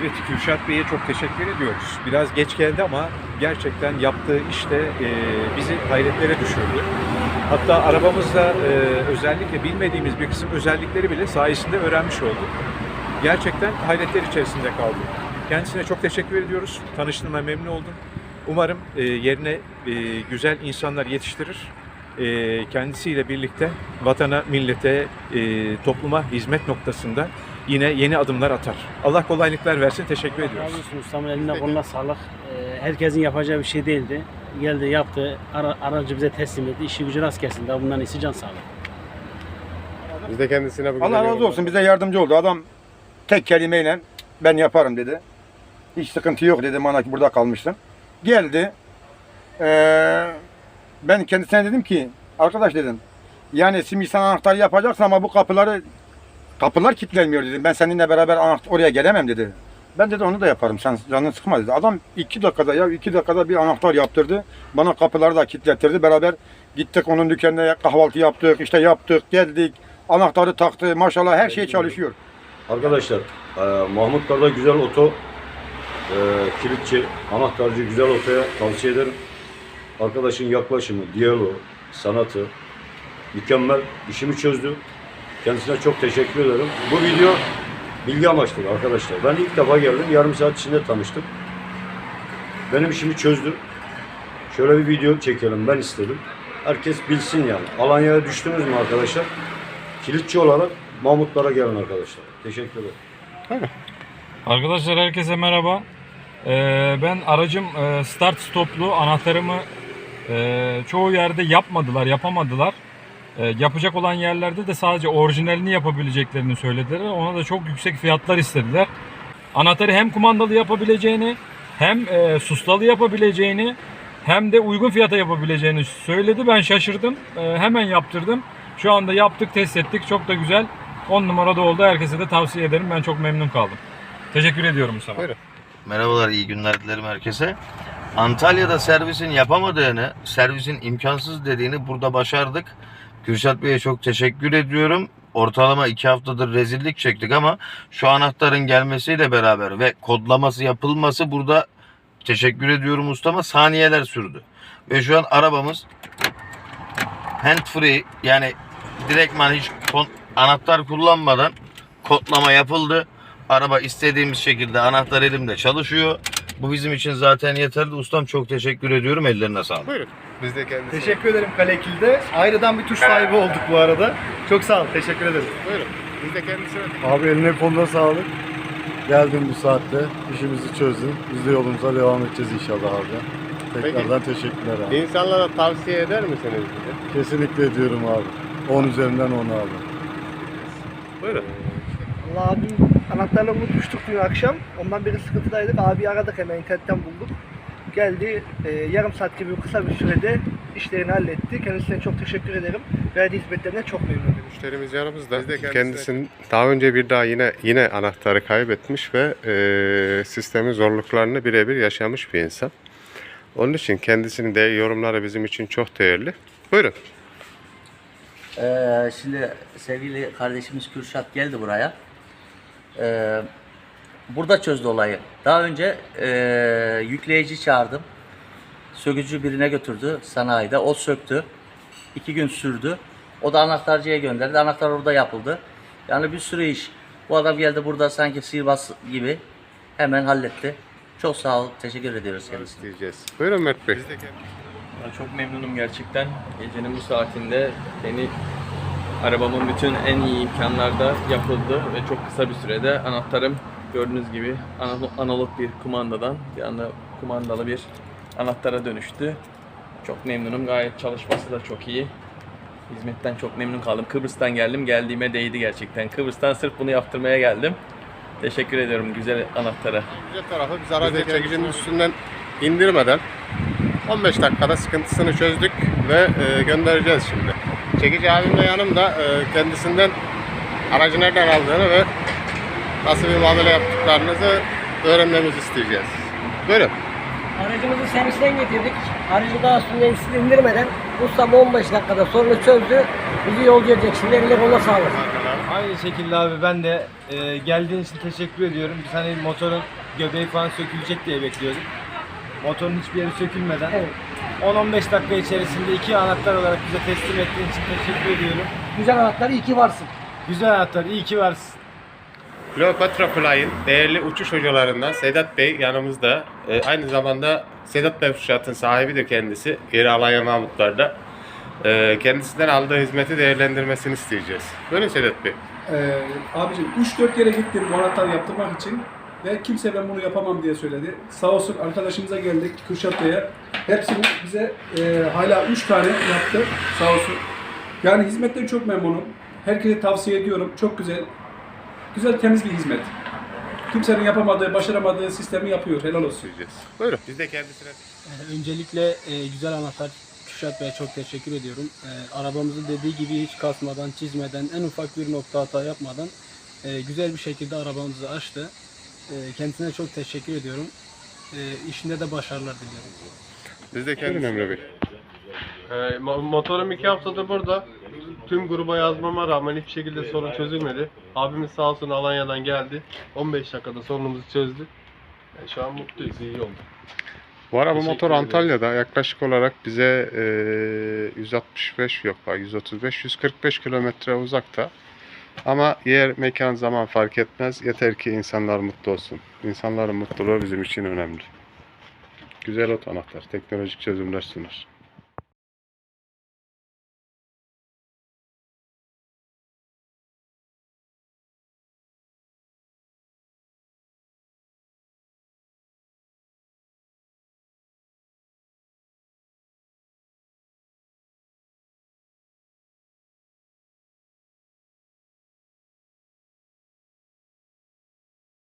Evet Kürşat Bey'e çok teşekkür ediyoruz. Biraz geç geldi ama gerçekten yaptığı işte e, bizi hayretlere düşürdü. Hatta arabamızda e, özellikle bilmediğimiz bir kısım özellikleri bile sayesinde öğrenmiş olduk. Gerçekten hayretler içerisinde kaldık. Kendisine çok teşekkür ediyoruz. Tanıştığıma memnun oldum. Umarım e, yerine e, güzel insanlar yetiştirir. E, kendisiyle birlikte vatana, millete, e, topluma hizmet noktasında yine yeni adımlar atar. Allah kolaylıklar versin. Teşekkür ediyoruz. Razı olsun ustamın eline koluna sağlık. Ee, herkesin yapacağı bir şey değildi. Geldi yaptı, ara- aracı bize teslim etti. İşi gücü rast gelsin. Daha bundan iyisi can sağlık. Biz de kendisine bugün Allah razı olsun bize yardımcı oldu. Adam tek kelimeyle ben yaparım dedi. Hiç sıkıntı yok dedi bana ki burada kalmıştım. Geldi. Ee, ben kendisine dedim ki arkadaş dedim. Yani simgesan anahtar yapacaksın ama bu kapıları kapılar kilitlenmiyor dedim. Ben seninle beraber anahtar, oraya gelemem dedi. Ben dedi onu da yaparım sen canını sıkma dedi. Adam iki dakikada ya iki dakikada bir anahtar yaptırdı. Bana kapıları da kilitlettirdi. Beraber gittik onun dükkanına kahvaltı yaptık işte yaptık geldik. Anahtarı taktı maşallah her şey çalışıyor. Arkadaşlar, e, Mahmut Karda Güzel Oto, e, kilitçi, anahtarcı Güzel Oto'ya tavsiye ederim. Arkadaşın yaklaşımı, diyaloğu, sanatı mükemmel. İşimi çözdü. Kendisine çok teşekkür ederim. Bu video bilgi amaçlı arkadaşlar. Ben ilk defa geldim. Yarım saat içinde tanıştık. Benim işimi çözdü. Şöyle bir video çekelim ben istedim. Herkes bilsin yani. Alanya'ya düştünüz mü arkadaşlar? Kilitçi olarak Mahmutlara gelin arkadaşlar. Teşekkür ederim. Arkadaşlar herkese merhaba. Ee, ben aracım e, start stoplu anahtarımı e, çoğu yerde yapmadılar, yapamadılar. E, yapacak olan yerlerde de sadece orijinalini yapabileceklerini söylediler. Ona da çok yüksek fiyatlar istediler. Anahtarı hem kumandalı yapabileceğini, hem e, suslalı yapabileceğini, hem de uygun fiyata yapabileceğini söyledi. Ben şaşırdım. E, hemen yaptırdım. Şu anda yaptık, test ettik. Çok da güzel. 10 numarada oldu. Herkese de tavsiye ederim. Ben çok memnun kaldım. Teşekkür ediyorum Mustafa. Buyurun. Merhabalar, iyi günler dilerim herkese. Antalya'da servisin yapamadığını, servisin imkansız dediğini burada başardık. Kürşat Bey'e çok teşekkür ediyorum. Ortalama iki haftadır rezillik çektik ama şu anahtarın gelmesiyle beraber ve kodlaması yapılması burada teşekkür ediyorum ustama saniyeler sürdü. Ve şu an arabamız hand free yani direktman hiç anahtar kullanmadan kodlama yapıldı. Araba istediğimiz şekilde anahtar elimde çalışıyor. Bu bizim için zaten yeterli. Ustam çok teşekkür ediyorum. Ellerine sağlık. Buyurun. Biz de kendisine. Teşekkür ederim Kalekil'de. Ayrıdan bir tuş sahibi olduk bu arada. Çok sağ ol. Teşekkür ederim. Buyurun. Biz de kendisine. Abi eline koluna sağlık. Geldin bu saatte. işimizi çözdün. Biz de yolumuza devam edeceğiz inşallah abi. Tekrardan teşekkürler abi. İnsanlara tavsiye eder misiniz bize? Kesinlikle ediyorum abi. 10 üzerinden 10 abi. Buyurun. Allah abim anahtarla unutmuştuk dün akşam. Ondan beri sıkıntıdaydık. Abi aradık hemen internetten bulduk. Geldi e, yarım saat gibi kısa bir sürede işlerini halletti. Kendisine çok teşekkür ederim. Verdiği hizmetlerinden çok memnunum. Müşterimiz yanımızda. Biz de kendisinin daha önce bir daha yine yine anahtarı kaybetmiş ve e, sistemin zorluklarını birebir yaşamış bir insan. Onun için kendisinin de yorumları bizim için çok değerli. Buyurun. Ee, şimdi sevgili kardeşimiz Kürşat geldi buraya. Ee, burada çözdü olayı. Daha önce e, yükleyici çağırdım. Sökücü birine götürdü sanayide. O söktü. İki gün sürdü. O da anahtarcıya gönderdi. Anahtar orada yapıldı. Yani bir sürü iş. Bu adam geldi burada sanki sihirbaz gibi hemen halletti. Çok sağ ol. Teşekkür ediyoruz kendisine. Diyeceğiz. Buyurun Mert Bey. Ben çok memnunum gerçekten. Gecenin bu saatinde beni arabamın bütün en iyi imkanlarda yapıldı ve çok kısa bir sürede anahtarım gördüğünüz gibi ana- analog bir kumandadan bir anda kumandalı bir anahtara dönüştü. Çok memnunum. Gayet çalışması da çok iyi. Hizmetten çok memnun kaldım. Kıbrıs'tan geldim. Geldiğime değdi gerçekten. Kıbrıs'tan sırf bunu yaptırmaya geldim. Teşekkür ediyorum güzel anahtara. Güzel tarafı biz aracı çekicinin üstünden indirmeden 15 dakikada sıkıntısını çözdük ve e, göndereceğiz şimdi. Çekici abim de yanımda e, kendisinden aracı nereden aldığını ve nasıl bir muamele yaptıklarınızı öğrenmemizi isteyeceğiz. Buyurun. Aracımızı servisten getirdik. Aracı daha üstünden siz indirmeden ustam 15 dakikada sorunu çözdü. Bizi yolcu edecek. Şimdi eline koluna sağlık. Aynı şekilde abi ben de e, geldiğin için teşekkür ediyorum. Biz hani motorun göbeği falan sökülecek diye bekliyorduk. Motorun hiçbir yeri sökülmeden Evet. 10-15 dakika içerisinde iki anahtar olarak bize teslim ettiğin için teşekkür ediyorum. Güzel anahtar iyi ki varsın. Güzel anahtar, iyi ki varsın. Kleopatra Fly'in değerli uçuş hocalarından Sedat Bey yanımızda. Ee, aynı zamanda Sedat Bey Uçuşat'ın sahibidir kendisi. Yeri Alanya Mahmutlar'da. Ee, kendisinden aldığı hizmeti değerlendirmesini isteyeceğiz. Buyurun Sedat Bey. Ee, abicim 3-4 kere gittim bu anahtar yaptırmak için ve kimse ben bunu yapamam diye söyledi. Sağ olsun arkadaşımıza geldik Kürşat Bey'e. Hepsini bize e, hala 3 tane yaptı sağ olsun. Yani hizmetten çok memnunum. Herkese tavsiye ediyorum. Çok güzel. Güzel temiz bir hizmet. Kimsenin yapamadığı, başaramadığı sistemi yapıyor. Helal olsun. Buyurun. Biz de kendisine Öncelikle e, güzel anahtar Kürşat Bey'e çok teşekkür ediyorum. E, arabamızı dediği gibi hiç kasmadan, çizmeden, en ufak bir nokta hata yapmadan e, güzel bir şekilde arabamızı açtı. E, kendisine çok teşekkür ediyorum. E, işinde de başarılar diliyorum. Biz de kendisine. Emre Bey. Ee, motorum iki haftadır burada. Tüm gruba yazmama rağmen hiçbir şekilde sorun çözülmedi. Abimiz sağ olsun Alanya'dan geldi. 15 dakikada sorunumuzu çözdü. Yani şu an mutluyuz, iyi oldu. Bu araba Teşekkür motor ederiz. Antalya'da yaklaşık olarak bize e, 165 yok 135 145 kilometre uzakta. Ama yer, mekan, zaman fark etmez. Yeter ki insanlar mutlu olsun. İnsanların mutluluğu bizim için önemli. Güzel ot anahtar. Teknolojik çözümler sunar.